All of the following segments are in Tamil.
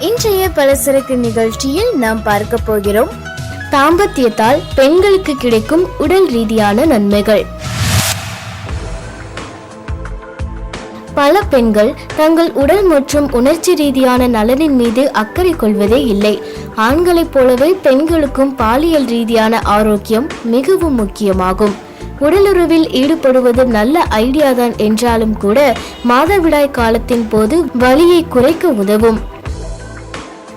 இன்றைய பலசரக்கு நிகழ்ச்சியில் நாம் பார்க்க போகிறோம். தாம்பத்தியத்தால் பெண்களுக்கு கிடைக்கும் உடல் ரீதியான நன்மைகள். பல பெண்கள் தங்கள் உடல் மற்றும் உணர்ச்சி ரீதியான நலனின் மீது அக்கறை கொள்வதே இல்லை. ஆண்களைப் போலவே பெண்களுக்கும் பாலியல் ரீதியான ஆரோக்கியம் மிகவும் முக்கியமாகும். உடலுறவில் ஈடுபடுவது நல்ல ஐடியாதான் என்றாலும் கூட மாதவிடாய் காலத்தின் போது வலியை குறைக்க உதவும்.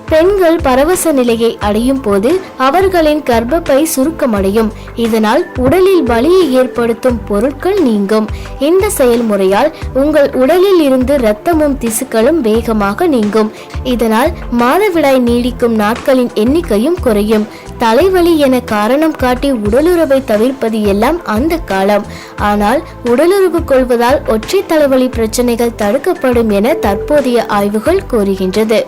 பெண்கள் பரவச நிலையை அடையும் போது அவர்களின் கர்ப்பப்பை சுருக்கமடையும். இதனால் உடலில் வலியை ஏற்படுத்தும் பொருட்கள் நீங்கும். இந்த செயல்முறையால் உங்கள் உடலில் இருந்து இரத்தமும் திசுக்களும் வேகமாக நீங்கும். இதனால் மாதவிடாய் நீடிக்கும் நாட்களின் எண்ணிக்கையும் குறையும். தலைவலி என காரணம் காட்டி உடலுறவை தவிர்ப்பது எல்லாம் அந்த காலம். ஆனால் உடலுறவு கொள்வதால் ஒற்றை தலைவலி பிரச்சனைகள் தடுக்கப்படும் என தற்போதைய ஆய்வுகள் கூறுகின்றது.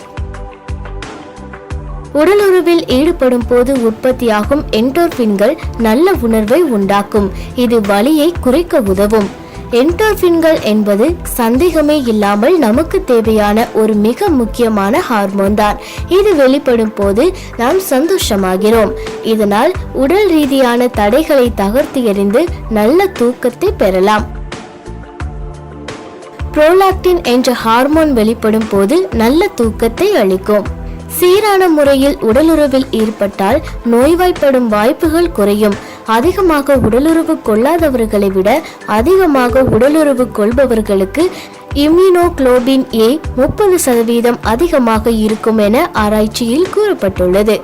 உடலுறவில் ஈடுபடும் போது உற்பத்தியாகும் என்டோர்பின்கள் நல்ல உணர்வை உண்டாக்கும். இது வலியை குறைக்க உதவும். என்டோர்பின்கள் என்பது சந்தேகமே இல்லாமல் நமக்கு தேவையான ஒரு மிக முக்கியமான ஹார்மோன் தான். இது வெளிப்படும் போது நாம் சந்தோஷமாகிறோம். இதனால் உடல் ரீதியான தடைகளை தகர்த்து எறிந்து நல்ல தூக்கத்தை பெறலாம். புரோலாக்டின் என்ற ஹார்மோன் வெளிப்படும் போது நல்ல தூக்கத்தை அளிக்கும். சீரான முறையில் உடலுறவில் ஈடுபட்டால் நோய்வாய்ப்படும் வாய்ப்புகள் குறையும். அதிகமாக உடலுறவு கொள்ளாதவர்களை விட அதிகமாக உடலுறவு கொள்பவர்களுக்கு இம்யூனோக்ளோபின் ஏ முப்பது சதவீதம் அதிகமாக இருக்கும் என ஆராய்ச்சியில் கூறப்பட்டுள்ளது.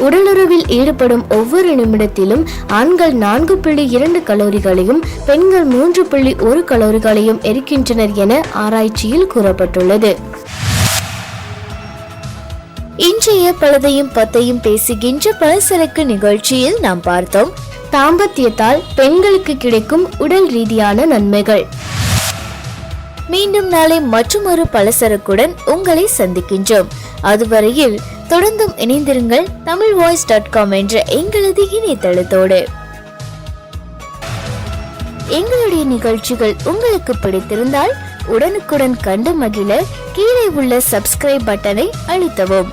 உடலுறவில் ஈடுபடும் ஒவ்வொரு நிமிடத்திலும் ஆண்கள் நான்கு புள்ளி இரண்டு கலோரிகளையும் பெண்கள் மூன்று புள்ளி ஒரு கலோரிகளையும் எரிக்கின்றனர் என ஆராய்ச்சியில் கூறப்பட்டுள்ளது. பற்றிய பலதையும் பத்தையும் பேசுகின்ற பலசரக்கு நிகழ்ச்சியில் நாம் பார்த்தோம். தாம்பத்தியத்தால் பெண்களுக்கு கிடைக்கும் உடல் ரீதியான நன்மைகள். மீண்டும் நாளை மற்றொரு பலசரக்குடன் உங்களை சந்திக்கின்றோம். அதுவரையில் தொடர்ந்தும் இணைந்திருங்கள் தமிழ் வாய்ஸ் டாட் காம் என்ற எங்களது இணையதளத்தோடு. எங்களுடைய நிகழ்ச்சிகள் உங்களுக்கு பிடித்திருந்தால் உடனுக்குடன் கண்டு மகிழ கீழே உள்ள சப்ஸ்கிரைப் பட்டனை அழுத்தவும்.